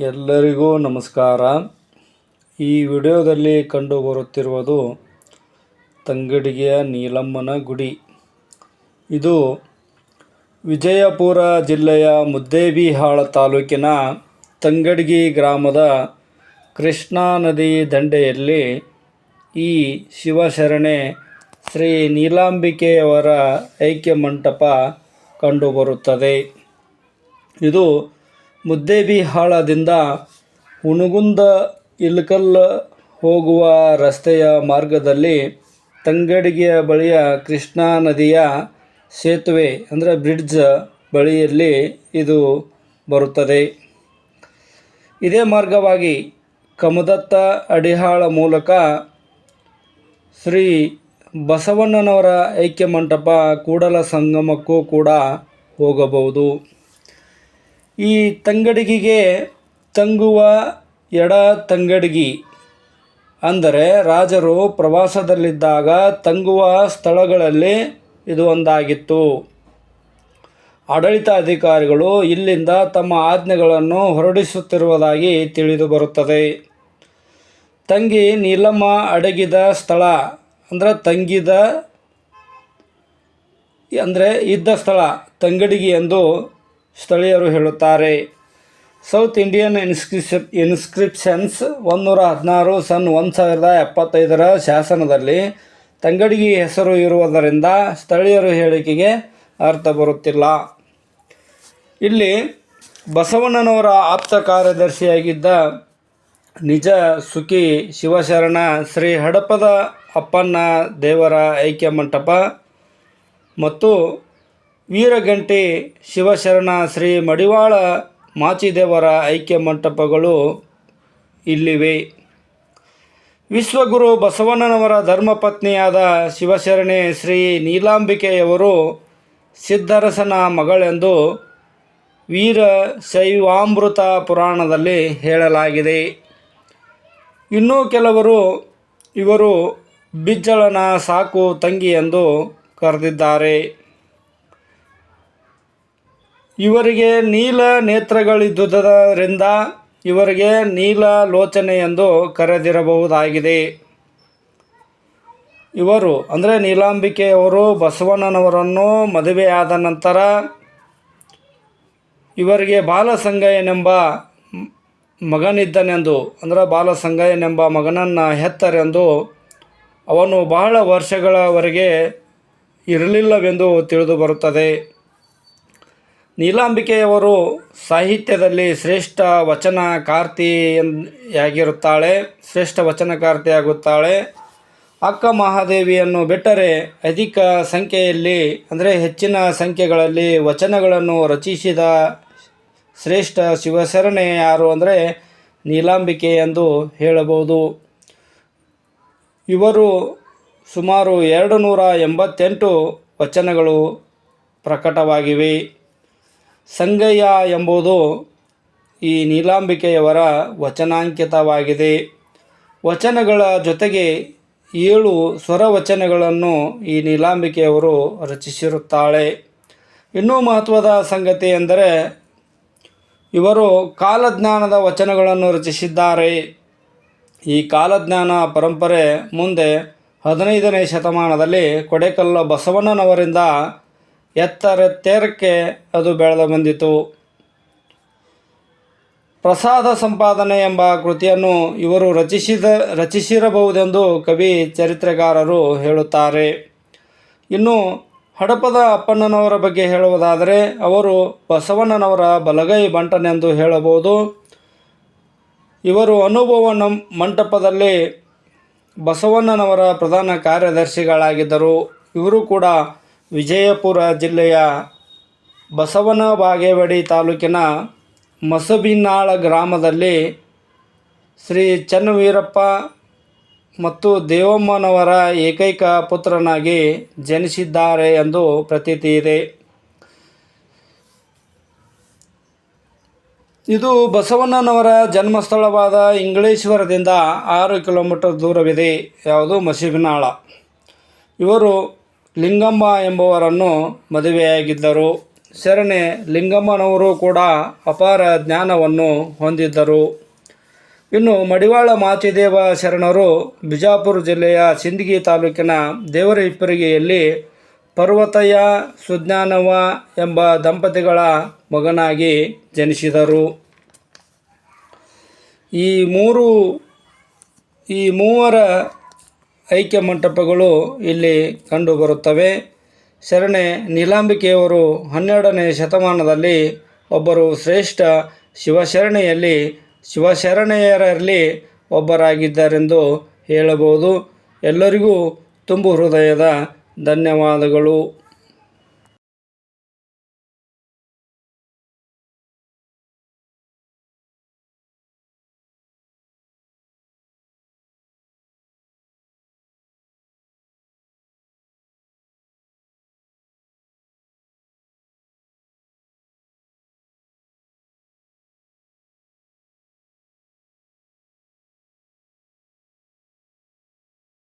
ಎಲ್ಲರಿಗೂ ನಮಸ್ಕಾರ. ಈ ವಿಡಿಯೋದಲ್ಲಿ ಕಂಡುಬರುತ್ತಿರುವುದು ತಂಗಡಿಗೆಯ ನೀಲಮ್ಮನ ಗುಡಿ. ಇದು ವಿಜಯಪುರ ಜಿಲ್ಲೆಯ ಮುದ್ದೇಬಿಹಾಳ ತಾಲೂಕಿನ ತಂಗಡಗಿ ಗ್ರಾಮದ ಕೃಷ್ಣಾ ನದಿ ದಂಡೆಯಲ್ಲಿ ಈ ಶಿವಶರಣೆ ಶ್ರೀ ನೀಲಾಂಬಿಕೆಯವರ ಐಕ್ಯ ಮಂಟಪ ಕಂಡುಬರುತ್ತದೆ. ಇದು ಮುದ್ದೇಬಿಹಾಳದಿಂದ ಉಣುಗುಂದ ಇಳಕಲ್ ಹೋಗುವ ರಸ್ತೆಯ ಮಾರ್ಗದಲ್ಲಿ ತಂಗಡಿಗೆಯ ಬಳಿಯ ಕೃಷ್ಣಾ ನದಿಯ ಸೇತುವೆ, ಅಂದರೆ ಬ್ರಿಡ್ಜ್ ಬಳಿಯಲ್ಲಿ ಇದು ಬರುತ್ತದೆ. ಇದೇ ಮಾರ್ಗವಾಗಿ ಕಮದತ್ತ ಅಡಿಹಾಳ ಮೂಲಕ ಶ್ರೀ ಬಸವಣ್ಣನವರ ಐಕ್ಯ ಮಂಟಪ ಕೂಡಲ ಸಂಗಮಕ್ಕೂ ಕೂಡ ಹೋಗಬಹುದು. ಈ ತಂಗಡಗಿಗೆ ತಂಗುವ ಎಡ ತಂಗಡಗಿ. ಅಂದರೆ ರಾಜರು ಪ್ರವಾಸದಲ್ಲಿದ್ದಾಗ ತಂಗುವ ಸ್ಥಳಗಳಲ್ಲಿ ಇದು ಒಂದಾಗಿತ್ತು. ಆಡಳಿತಾಧಿಕಾರಿಗಳು ಇಲ್ಲಿಂದ ತಮ್ಮ ಆಜ್ಞೆಗಳನ್ನು ಹೊರಡಿಸುತ್ತಿರುವುದಾಗಿ ತಿಳಿದು ಬರುತ್ತದೆ. ತಂಗಿ ನೀಲಮ್ಮ ಅಡಗಿದ ಸ್ಥಳ, ಅಂದರೆ ತಂಗಿದ, ಅಂದರೆ ಇದ್ದ ಸ್ಥಳ, ತಂಗಡಿಗಿ ಎಂದು ಸ್ಥಳೀಯರು ಹೇಳುತ್ತಾರೆ ಸೌತ್ ಇಂಡಿಯನ್ ಇನ್ಸ್ಕ್ರಿಪ್ಷನ್ ಇನ್ಸ್ಕ್ರಿಪ್ಷನ್ಸ್ ಒಂದೂರ ಹದಿನಾರು ಸನ್ ಒಂದು ಸಾವಿರದ ಎಪ್ಪತ್ತೈದರ ಶಾಸನದಲ್ಲಿ ತಂಗಡಿಗೆ ಹೆಸರು ಇರುವುದರಿಂದ ಸ್ಥಳೀಯರು ಹೇಳಿಕೆಗೆ ಅರ್ಥ ಬರುತ್ತಿಲ್ಲ. ಇಲ್ಲಿ ಬಸವಣ್ಣನವರ ಆಪ್ತ ಕಾರ್ಯದರ್ಶಿಯಾಗಿದ್ದ ನಿಜ ಸುಖಿ ಶಿವಶರಣ ಶ್ರೀ ಹಡಪದ ಅಪ್ಪಣ್ಣ ದೇವರ ಐಕ್ಯ ಮಂಟಪ ಮತ್ತು ವೀರಗಂಟಿ ಶಿವಶರಣ ಶ್ರೀ ಮಡಿವಾಳ ಮಾಚಿದೇವರ ಐಕ್ಯ ಮಂಟಪಗಳು ಇಲ್ಲಿವೆ. ವಿಶ್ವಗುರು ಬಸವಣ್ಣನವರ ಧರ್ಮಪತ್ನಿಯಾದ ಶಿವಶರಣೆ ಶ್ರೀ ನೀಲಾಂಬಿಕೆಯವರು ಸಿದ್ಧರಸನ ಮಗಳೆಂದು ವೀರ ಶೈವಾಮೃತ ಪುರಾಣದಲ್ಲಿ ಹೇಳಲಾಗಿದೆ. ಇನ್ನೂ ಕೆಲವರು ಇವರು ಬಿಜ್ಜಳನ ಸಾಕು ತಂಗಿ ಎಂದು ಕರೆದಿದ್ದಾರೆ. ಇವರಿಗೆ ನೀಲ ನೇತ್ರಗಳಿದ್ದುದರಿಂದ ಇವರಿಗೆ ನೀಲ ಲೋಚನೆ ಎಂದು ಕರೆದಿರಬಹುದಾಗಿದೆ. ಇವರು, ಅಂದರೆ ನೀಲಾಂಬಿಕೆಯವರು ಬಸವಣ್ಣನವರನ್ನು ಮದುವೆಯಾದ ನಂತರ ಇವರಿಗೆ ಬಾಲಸಂಗಯ್ಯನೆಂಬ ಮಗನಿದ್ದನೆಂದು, ಅಂದರೆ ಬಾಲಸಂಗಯ್ಯನೆಂಬ ಮಗನನ್ನು ಹೆತ್ತರೆಂದು ಅವನು ಬಹಳ ವರ್ಷಗಳವರೆಗೆ ಇರಲಿಲ್ಲವೆಂದು ತಿಳಿದು ಬರುತ್ತದೆ. ನೀಲಾಂಬಿಕೆಯವರು ಸಾಹಿತ್ಯದಲ್ಲಿ ಶ್ರೇಷ್ಠ ವಚನಕಾರ್ತಿಯಾಗಿರುತ್ತಾಳೆ, ಶ್ರೇಷ್ಠ ವಚನಕಾರ್ತಿಯಾಗುತ್ತಾಳೆ. ಅಕ್ಕ ಮಹಾದೇವಿಯನ್ನು ಬಿಟ್ಟರೆ ಅಧಿಕ ಸಂಖ್ಯೆಯಲ್ಲಿ, ಅಂದರೆ ಹೆಚ್ಚಿನ ಸಂಖ್ಯೆಗಳಲ್ಲಿ ವಚನಗಳನ್ನು ರಚಿಸಿದ ಶ್ರೇಷ್ಠ ಶಿವಶರಣೆ ಯಾರು ಅಂದರೆ ನೀಲಾಂಬಿಕೆ ಎಂದು ಹೇಳಬಹುದು. ಇವರು ಸುಮಾರು ಎರಡು ನೂರ ಎಂಬತ್ತೆಂಟು ವಚನಗಳು ಪ್ರಕಟವಾಗಿವೆ. ಸಂಗಯ್ಯ ಎಂಬುದು ಈ ನೀಲಾಂಬಿಕೆಯವರ ವಚನಾಂಕಿತವಾಗಿದೆ. ವಚನಗಳ ಜೊತೆಗೆ ಏಳು ಸ್ವರವಚನಗಳನ್ನು ಈ ನೀಲಾಂಬಿಕೆಯವರು ರಚಿಸಿರುತ್ತಾಳೆ. ಇನ್ನೂ ಮಹತ್ವದ ಸಂಗತಿ ಎಂದರೆ, ಇವರು ಕಾಲಜ್ಞಾನದ ವಚನಗಳನ್ನು ರಚಿಸಿದ್ದಾರೆ. ಈ ಕಾಲಜ್ಞಾನ ಪರಂಪರೆ ಮುಂದೆ ಹದಿನೈದನೇ ಶತಮಾನದಲ್ಲಿ ಕೊಡೆಕಲ್ಲ ಬಸವಣ್ಣನವರಿಂದ ಎತ್ತರೆತ್ತೇರಕ್ಕೆ ಅದು ಬೆಳೆದು ಬಂದಿತು. ಪ್ರಸಾದ ಸಂಪಾದನೆ ಎಂಬ ಕೃತಿಯನ್ನು ಇವರು ರಚಿಸಿದ, ರಚಿಸಿರಬಹುದೆಂದು ಕವಿ ಚರಿತ್ರೆಗಾರರು ಹೇಳುತ್ತಾರೆ. ಇನ್ನು ಹಡಪದ ಅಪ್ಪಣ್ಣನವರ ಬಗ್ಗೆ ಹೇಳುವುದಾದರೆ, ಅವರು ಬಸವಣ್ಣನವರ ಬಲಗೈ ಬಂಟನೆಂದು ಹೇಳಬಹುದು. ಇವರು ಅನುಭವ ಮಂಟಪದಲ್ಲಿ ಬಸವಣ್ಣನವರ ಪ್ರಧಾನ ಕಾರ್ಯದರ್ಶಿಗಳಾಗಿದ್ದರು. ಇವರು ಕೂಡ ವಿಜಯಪುರ ಜಿಲ್ಲೆಯ ಬಸವನ ಬಾಗೇವಾಡಿ ತಾಲೂಕಿನ ಮಸಬಿನಾಳ ಗ್ರಾಮದಲ್ಲಿ ಶ್ರೀ ಚನ್ನವೀರಪ್ಪ ಮತ್ತು ದೇವಮ್ಮನವರ ಏಕೈಕ ಪುತ್ರನಾಗಿ ಜನಿಸಿದ್ದಾರೆ ಎಂದು ಪ್ರತೀತಿ ಇದೆ. ಇದು ಬಸವಣ್ಣನವರ ಜನ್ಮಸ್ಥಳವಾದ ಇಂಗ್ಲೇಶ್ವರದಿಂದ ಆರು ಕಿಲೋಮೀಟರ್ ದೂರವಿದೆ, ಯಾವುದು ಮಸೀಬಿನಾಳ. ಇವರು ಲಿಂಗಮ್ಮ ಎಂಬುವರನ್ನು ಮದುವೆಯಾಗಿದ್ದರು. ಶರಣೆ ಲಿಂಗಮ್ಮನವರು ಕೂಡ ಅಪಾರ ಜ್ಞಾನವನ್ನು ಹೊಂದಿದ್ದರು. ಇನ್ನು ಮಡಿವಾಳ ಮಾಚಿದೇವ ಶರಣರು ಬಿಜಾಪುರ ಜಿಲ್ಲೆಯ ಸಿಂದಗಿ ತಾಲೂಕಿನ ದೇವರ ಹಿಪ್ಪರಿಗೆಯಲ್ಲಿ ಪರ್ವತಯ್ಯ ಸುಜ್ಞಾನವ ಎಂಬ ದಂಪತಿಗಳ ಮಗನಾಗಿ ಜನಿಸಿದರು. ಈ ಮೂರು, ಈ ಮೂವರ ಐಕ್ಯ ಮಂಟಪಗಳು ಇಲ್ಲಿ ಕಂಡುಬರುತ್ತವೆ. ಶರಣೆ, ನೀಲಾಂಬಿಕೆಯವರು ಹನ್ನೆರಡನೇ ಶತಮಾನದಲ್ಲಿ ಒಬ್ಬರು ಶ್ರೇಷ್ಠ ಶಿವಶರಣೆಯಲ್ಲಿ ಶಿವಶರಣೆಯರಲ್ಲಿ ಒಬ್ಬರಾಗಿದ್ದಾರೆಂದು ಹೇಳಬಹುದು. ಎಲ್ಲರಿಗೂ ತುಂಬು ಹೃದಯದ ಧನ್ಯವಾದಗಳು.